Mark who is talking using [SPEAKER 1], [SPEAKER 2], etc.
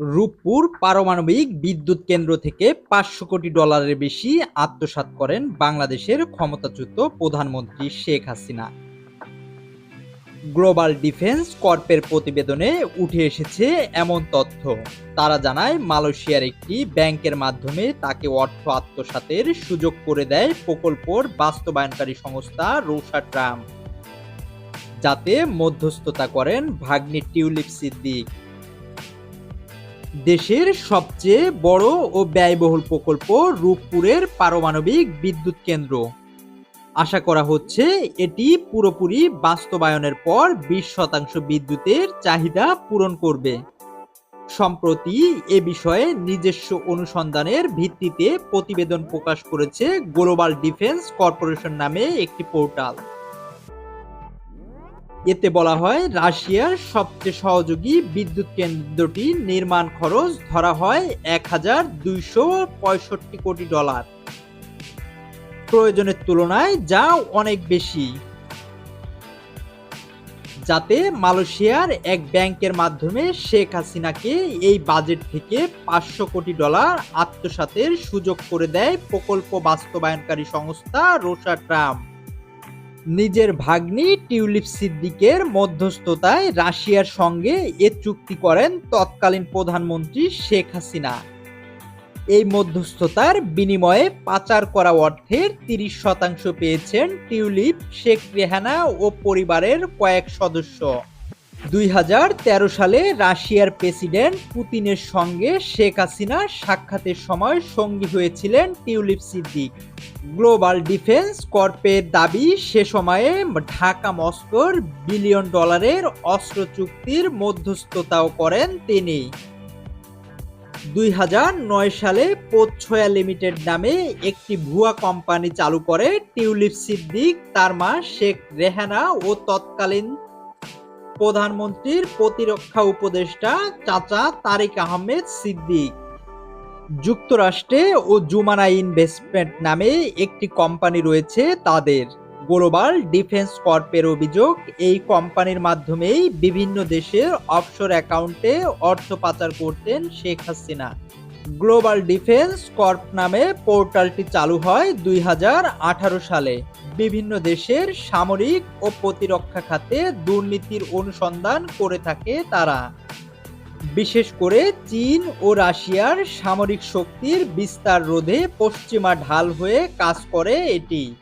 [SPEAKER 1] রূপপুর পারমাণবিক বিদ্যুৎ কেন্দ্র থেকে পাঁচশো কোটি ডলারের বেশি আত্মসাৎ করেন বাংলাদেশের ক্ষমতাচ্যুত প্রধানমন্ত্রী শেখ হাসিনা। গ্লোবাল ডিফেন্স কর্পের প্রতিবেদনে উঠে এসেছে এমন তথ্য। তারা জানায়, মালয়েশিয়ার একটি ব্যাংকের মাধ্যমে তাকে অর্থ আত্মসাতের সুযোগ করে দেয় প্রকল্পর বাস্তবায়নকারী সংস্থা রোসা ট্রাম্প। যাতে মধ্যস্থতা করেন ভাগ্নি টিউলিপ সিদ্দিক। দেশের সবচেয়ে বড় ও ব্যয়বহুল প্রকল্প রূপপুরের পারমাণবিক বিদ্যুৎ কেন্দ্র। আশা করা হচ্ছে এটি পুরোপুরি বাস্তবায়নের পর বিশ শতাংশ বিদ্যুতের চাহিদা পূরণ করবে। সম্প্রতি এ বিষয়ে নিজস্ব অনুসন্ধানের ভিত্তিতে প্রতিবেদন প্রকাশ করেছে গ্লোবাল ডিফেন্স কর্পোরেশন নামে একটি পোর্টাল। এতে বলা হয়, রাশিয়ার সবচেয়ে সহযোগী বিদ্যুৎ কেন্দ্রটি নির্মাণ খরচ ধরা হয় এক হাজার দুইশো পঁয়ষট্টি কোটি ডলার। প্রয়োজনের তুলনায় যা অনেক বেশি। যাতে মালয়েশিয়ার এক ব্যাংকের মাধ্যমে শেখ হাসিনাকে এই বাজেট থেকে পাঁচশো কোটি ডলার আত্মসাতের সুযোগ করে দেয় প্রকল্প বাস্তবায়নকারী সংস্থা রোসা ট্রাম্প। নিজের ভাগ্নি টিউলিপ সিদ্দিকের মধ্যস্থতায় রাশিয়ার সঙ্গে এ চুক্তি করেন তৎকালীন প্রধানমন্ত্রী শেখ হাসিনা। এই মধ্যস্থতার বিনিময়ে পাচার করা অর্থের তিরিশ শতাংশ পেয়েছেন টিউলিপ, শেখ রেহানা ও পরিবারের কয়েক সদস্য। দুই হাজার তেরো সালে রাশিয়ার প্রেসিডেন্ট পুতিনের সঙ্গে শেখ হাসিনা সাক্ষাতের সময় সঙ্গী হয়েছিলেন টিউলিপ সিদ্দিক। গ্লোবাল ডিফেন্স কর্পের দাবি, সে সময়ে ঢাকা মস্কোর বিলিয়ন ডলারের অস্ত্র চুক্তির মধ্যস্থতাও করেন তিনি। দুই হাজার নয় সালে পোচ্ছয়া লিমিটেড নামে একটি ভুয়া কোম্পানি চালু করে টিউলিপ সিদ্দিক, তার মা শেখ রেহানা ও তৎকালীন প্রধানমন্ত্রীর প্রতিরক্ষা উপদেষ্টা চাচা তারিক আহমেদ সিদ্দিক। যুক্তরাষ্ট্রে ও জুমানা ইনভেস্টমেন্ট নামে একটি কোম্পানি রয়েছে তাদের। গ্লোবাল ডিফেন্স কর্পের অভিযোগ, এই কোম্পানির মাধ্যমেই বিভিন্ন দেশের অফশোর অ্যাকাউন্টে অর্থ পাচার করতেন Sheikh Hasina. Global Defence Corp নামে পোর্টালটি চালু হয় দুই হাজার আঠারো সালে। বিভিন্ন দেশের সামরিক ও প্রতিরক্ষা খাতে দুর্নীতির অনুসন্ধান করে থাকে তারা। বিশেষ করে চীন ও রাশিয়ার সামরিক শক্তির বিস্তার রোধে পশ্চিমা ঢাল হয়ে কাজ করে এটি।